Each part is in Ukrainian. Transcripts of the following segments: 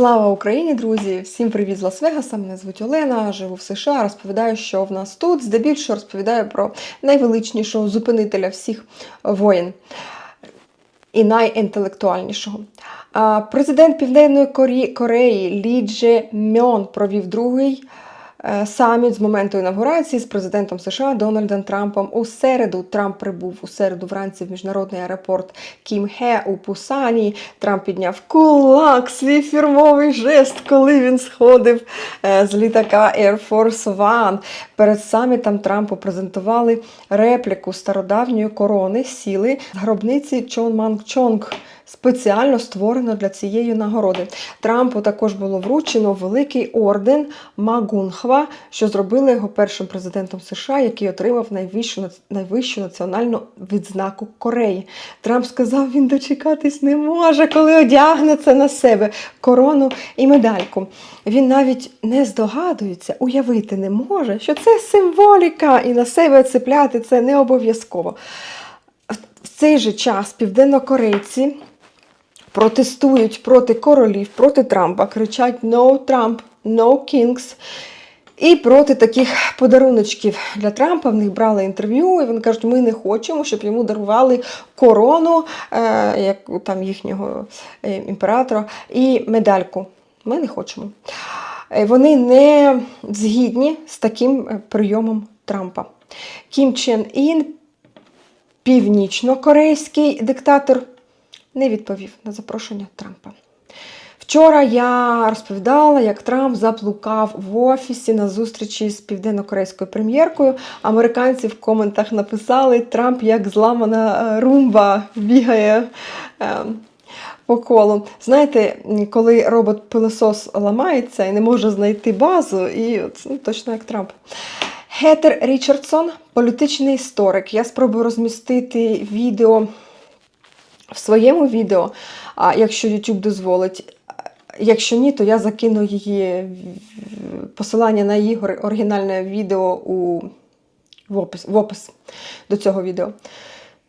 Слава Україні, друзі! Всім привіт з Лас-Вегаса. Мене звуть Олена, живу в США. Розповідаю, що в нас тут. Здебільшого розповідаю про найвеличнішого зупинителя всіх воєн і найінтелектуальнішого. Президент Південної Кореї Лі Дже Мьон провів другий саміт з моменту інавгурації з президентом США Дональдом Трампом. У середу Трамп прибув у середу вранці в міжнародний аеропорт Кімхе у Пусані. Трамп підняв кулак, свій фірмовий жест, коли він сходив е, з літака Air Force One. Перед самітом Трампу презентували репліку стародавньої корони сіли з гробниці Чон Манг Чонг. Спеціально створено для цієї нагороди. Трампу також було вручено великий орден Магунхва, що зробили його першим президентом США, який отримав найвищу, найвищу національну відзнаку Кореї. Трамп сказав, він дочекатись не може, коли одягне це на себе корону і медальку. Він навіть не здогадується, уявити не може, що це символіка, і на себе цепляти це не обов'язково. В цей же час південнокорейці протестують проти королів, проти Трампа, кричать No Trump, No Kings. І проти таких подаруночків для Трампа в них брали інтерв'ю, і вони кажуть, ми не хочемо, щоб йому дарували корону, е, як там їхнього е, імператора, і медальку. Ми не хочемо. Е, Вони не згідні з таким прийомом Трампа. Кім Чен Ін, північно-корейський диктатор, не відповів на запрошення Трампа. Вчора я розповідала, як Трамп заблукав в офісі на зустрічі з південно-корейською прем'єркою. Американці в коментах написали: Трамп як зламана е, румба бігає. е, По колу. Знаєте, коли робот-пилосос ламається і не може знайти базу, і ну, точно як Трамп. Гетер Річардсон, політичний історик. Я спробую розмістити відео в своєму відео, а якщо YouTube дозволить. Якщо ні, то я закину її в- посилання на її оригінальне відео у, в, опис, в опис до цього відео.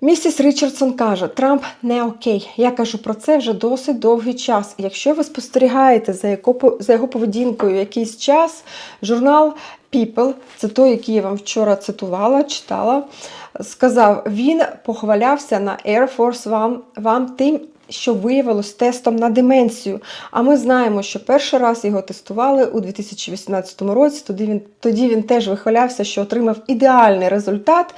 Місіс Річардсон каже, Трамп не окей. Я кажу про це вже досить довгий час. Якщо ви спостерігаєте за його, за його поведінкою якийсь час, журнал People, це той, який я вам вчора цитувала, читала, сказав, він похвалявся на Air Force One, One тим, що виявилось тестом на деменцію. А ми знаємо, що перший раз його тестували у 2018 році. Тоді він, тоді він теж вихвалявся, що отримав ідеальний результат.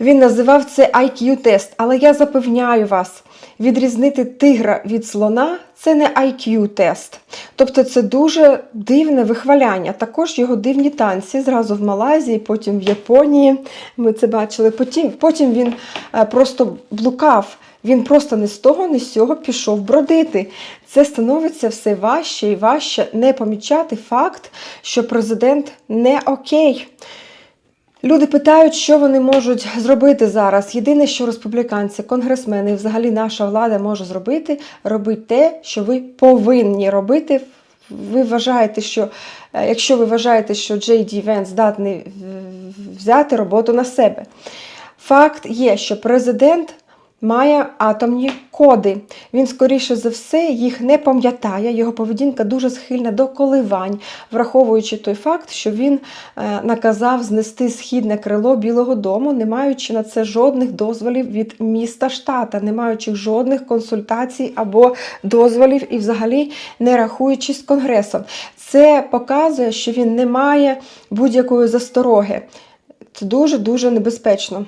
Він називав це IQ-тест, але я запевняю вас, відрізнити тигра від слона це не IQ-тест. Тобто це дуже дивне вихваляння. Також його дивні танці зразу в Малайзії, потім в Японії. Ми це бачили. Потім, потім він е, просто блукав. Він просто не з того, не з цього пішов бродити. Це становиться все важче і важче не помічати факт, що президент не окей. Люди питають, що вони можуть зробити зараз. Єдине, що республіканці, конгресмени і взагалі наша влада може зробити, робити те, що ви повинні робити. Ви вважаєте, що е, якщо ви вважаєте, що Джей Ді Венс здатний взяти роботу на себе. Факт є, що президент має атомні коди. Він, скоріше за все, їх не пам'ятає. Його поведінка дуже схильна до коливань, враховуючи той факт, що він е, наказав знести східне крило Білого Дому, не маючи на це жодних дозволів від міста штата, не маючи жодних консультацій або дозволів і взагалі не рахуючись з конгресом. Це показує, що він не має будь-якої застороги. Це дуже дуже небезпечно.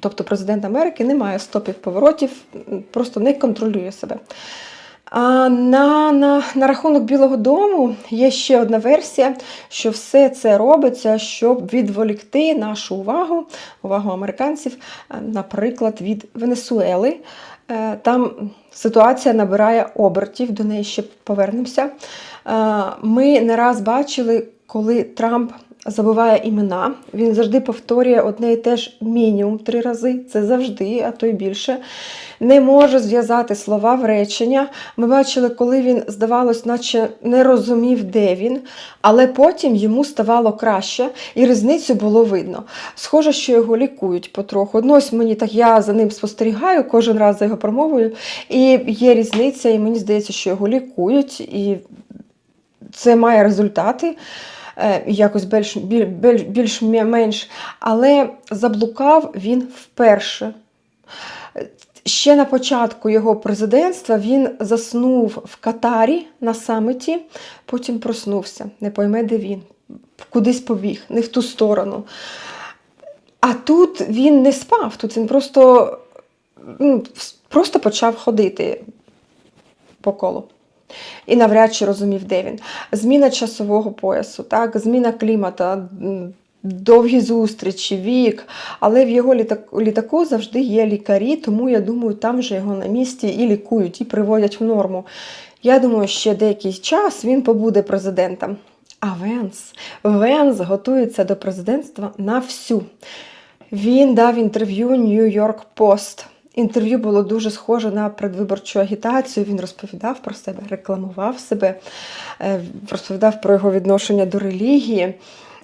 Тобто президент Америки не має стопів поворотів, просто не контролює себе. А на, на, на рахунок Білого Дому є ще одна версія, що все це робиться, щоб відволікти нашу увагу, увагу американців, наприклад, від Венесуели. Е, Там ситуація набирає обертів, до неї ще повернемося. Е, Ми не раз бачили, коли Трамп забуває імена. Він завжди повторює одне і те ж мінімум три рази. Це завжди, а то й більше. Не може зв'язати слова в речення. Ми бачили, коли він, здавалось, наче не розумів, де він, але потім йому ставало краще, і різницю було видно. Схоже, що його лікують потроху. Ну, мені так я за ним спостерігаю кожен раз за його промовою, і є різниця, і мені здається, що його лікують, і це має результати. Е, Якось більш, біль- біль- більш-менш, але заблукав він вперше. Ще на початку його президентства він заснув в Катарі на саміті, потім проснувся. Не пойме, де він, кудись побіг, не в ту сторону. А тут він не спав, тут він просто, ну, просто почав ходити по колу. І навряд чи розумів, де він. Зміна часового поясу, так, зміна клімату, довгі зустрічі, вік. Але в його літаку, завжди є лікарі, тому я думаю, там вже його на місці і лікують, і приводять в норму. Я думаю, ще деякий час він побуде президентом. А Венс, Венс готується до президентства на всю. Він дав інтерв'ю New York Post. Інтерв'ю було дуже схоже на предвиборчу агітацію. Він розповідав про себе, рекламував себе, е, розповідав про його відношення до релігії.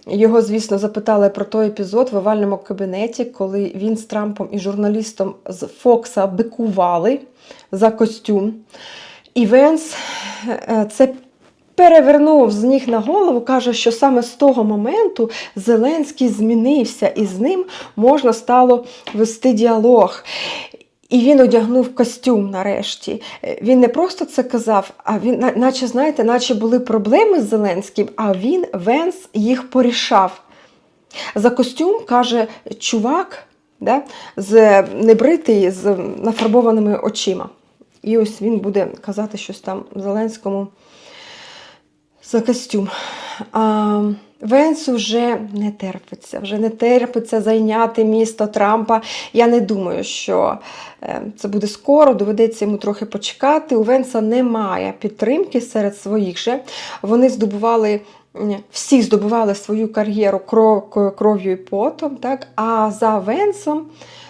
Його, звісно, запитали про той епізод в овальному кабінеті, коли він з Трампом і журналістом з Фокса бикували за костюм. І Венс е, це перевернув з ніг на голову, каже, що саме з того моменту Зеленський змінився, і з ним можна стало вести діалог. І він одягнув костюм нарешті. Е, Він не просто це казав, а він, наче, знаєте, наче були проблеми з Зеленським, а він, Венс, їх порішав. За костюм каже чувак да, з небритий, з нафарбованими очима. І ось він буде казати щось там Зеленському за костюм. А, Венсу вже не терпиться, вже не терпиться зайняти місто Трампа. Я не думаю, що е, це буде скоро, доведеться йому трохи почекати. У Венса немає підтримки серед своїх же. Вони здобували. Всі здобували свою кар'єру кров- кров'ю і потом, так? а за Венсом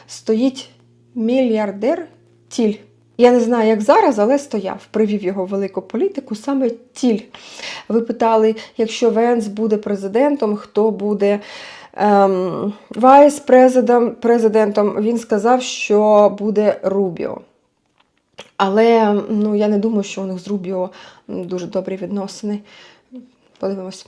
стоїть мільярдер Тіль. Я не знаю, як зараз, але стояв, привів його в велику політику саме Тіль. Ви питали, якщо Венс буде президентом, хто буде ем, вайс-президентом, він сказав, що буде Рубіо. Але ну, я не думаю, що у них з Рубіо дуже добрі відносини. Подивимось.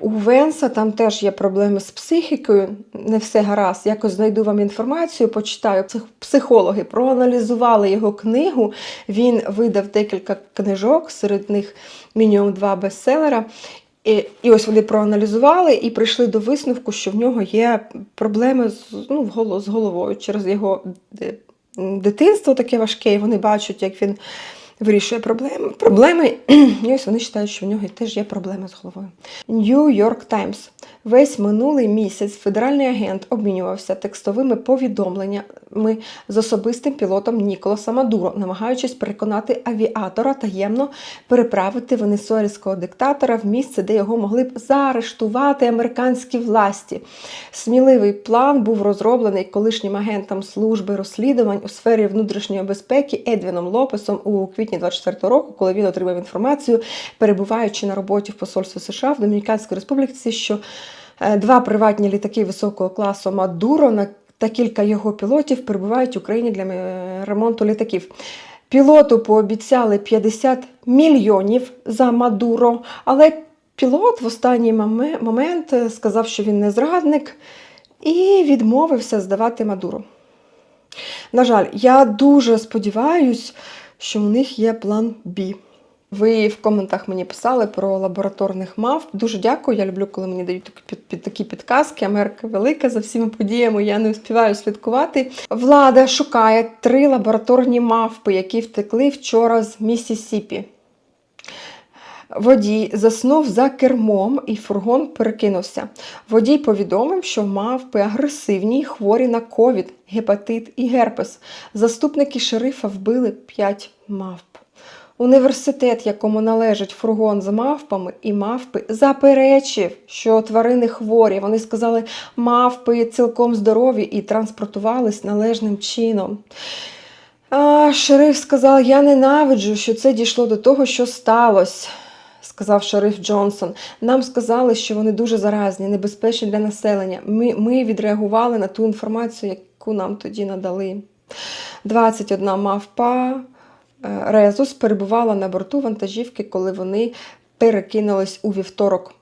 У Венса там теж є проблеми з психікою, не все гаразд. Якось знайду вам інформацію, почитаю. Психологи проаналізували його книгу. Він видав декілька книжок, серед них мінімум два бестселера. І, і ось вони проаналізували і прийшли до висновку, що в нього є проблеми з, ну, з головою через його дитинство таке важке, і вони бачать, як він вирішує проблеми. проблеми. Ось вони вважають, що в нього теж є проблеми з головою. New York Times. Весь минулий місяць федеральний агент обмінювався текстовими повідомленнями з особистим пілотом Ніколаса Мадуро, намагаючись переконати авіатора таємно переправити венесуельського диктатора в місце, де його могли б заарештувати американські власті. Сміливий план був розроблений колишнім агентом служби розслідувань у сфері внутрішньої безпеки Едвіном Лопесом у квітні 24 року, коли він отримав інформацію, перебуваючи на роботі в посольстві США в Домініканській Республіці, що е, два приватні літаки високого класу Мадуро та кілька його пілотів перебувають в Україні для е, ремонту літаків. Пілоту пообіцяли 50 мільйонів за Мадуро, але пілот в останній момент е, сказав, що він не зрадник, і відмовився здавати Мадуро. На жаль, я дуже сподіваюсь, що у них є план Б. Ви в коментах мені писали про лабораторних мав. Дуже дякую. Я люблю, коли мені дають такі, під, під, такі підказки. Америка велика за всіма подіями. Я не успіваю слідкувати. Влада шукає три лабораторні мавпи, які втекли вчора з Міссісіпі. Водій заснув за кермом і фургон перекинувся. Водій повідомив, що мавпи агресивні хворі на ковід, гепатит і герпес. Заступники шерифа вбили 5 мавп. Університет, якому належить фургон з мавпами, і мавпи заперечив, що тварини хворі. Вони сказали, мавпи цілком здорові і транспортувались належним чином. А, шериф сказав: Я ненавиджу, що це дійшло до того, що сталося, сказав шериф Джонсон. Нам сказали, що вони дуже заразні, небезпечні для населення. Ми, ми відреагували на ту інформацію, яку нам тоді надали. 21 мавпа е, Резус перебувала на борту вантажівки, коли вони перекинулись у вівторок.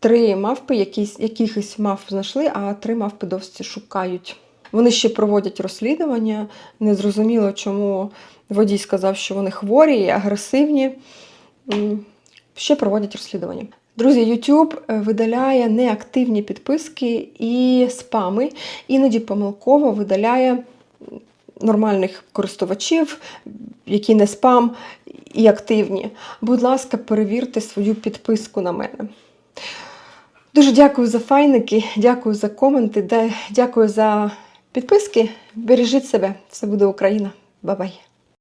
Три мавпи, якісь, якихось мавп знайшли, а три мавпи досі шукають. Вони ще проводять розслідування. Незрозуміло, чому водій сказав, що вони хворі і агресивні. Ще проводять розслідування. Друзі, YouTube е, видаляє неактивні підписки і спами, іноді помилково видаляє нормальних користувачів, які не спам і активні. Будь ласка, перевірте свою підписку на мене. Дуже дякую за файники, дякую за коменти, дякую за підписки. Бережіть себе, це буде Україна. Бай-бай.